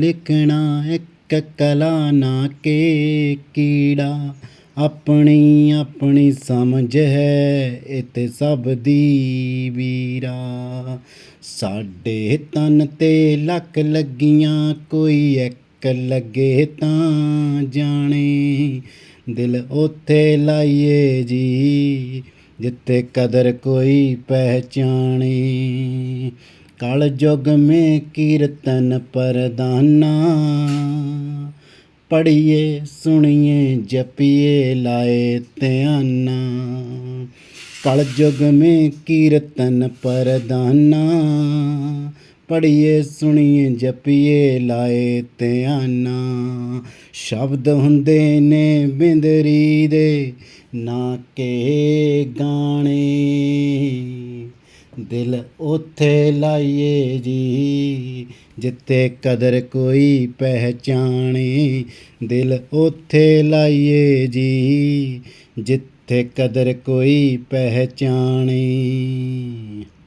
ਲਿਖਣਾ ਇੱਕ ਕਲਾ ਨਾ ਕੇ ਕੀੜਾ। ਆਪਣੀ ਆਪਣੀ ਸਮਝ ਹੈ ਇਹ ਸਭ ਦੀ ਵੀਰਾ। ਸਾਡੇ ਤਨ ਤੇ ਲੱਕ ਲੱਗੀਆਂ, ਕੋਈ ਇੱਕ ਲੱਗੇ ਤਾਂ ਜਾਣੇ। ਦਿਲ ਉੱਥੇ ਲਾਈਏ ਜੀ, ਜਿੱਥੇ ਕਦਰ ਕੋਈ ਪਹਿਚਾਣੇ। ਕਲ ਯੁਗ ਮੇ ਕੀਰਤਨ ਪਰਦਾਨਾ। ਪੜੀਏ ਸੁਣੀਏ, ਜਪੀਏ, ਲਾਏ ਧਿਆਨਾ। ਕਲ ਯੁਗ ਮੇ ਕੀਰਤਨ ਪਰਦਾਨਾ। ਪੜੀਏ ਸੁਣੀਏ, ਜਪੀਏ, ਲਾਏ ਧਿਆਨਾ। ਸ਼ਬਦ ਹੁੰਦੇ ਨੇ ਬਿੰਦਰੀ ਦੇ, ਨਾ ਕੇ ਗਾਣੇ। ਦਿਲ ਉੱਥੇ ਲਾਈਏ ਜੀ, ਜਿੱਥੇ ਕਦਰ ਕੋਈ ਪਹਿਚਾਣੇ। ਦਿਲ ਉੱਥੇ ਲਾਈਏ ਜੀ, ਜਿੱਥੇ ਕਦਰ ਕੋਈ ਪਹਿਚਾਣੇ।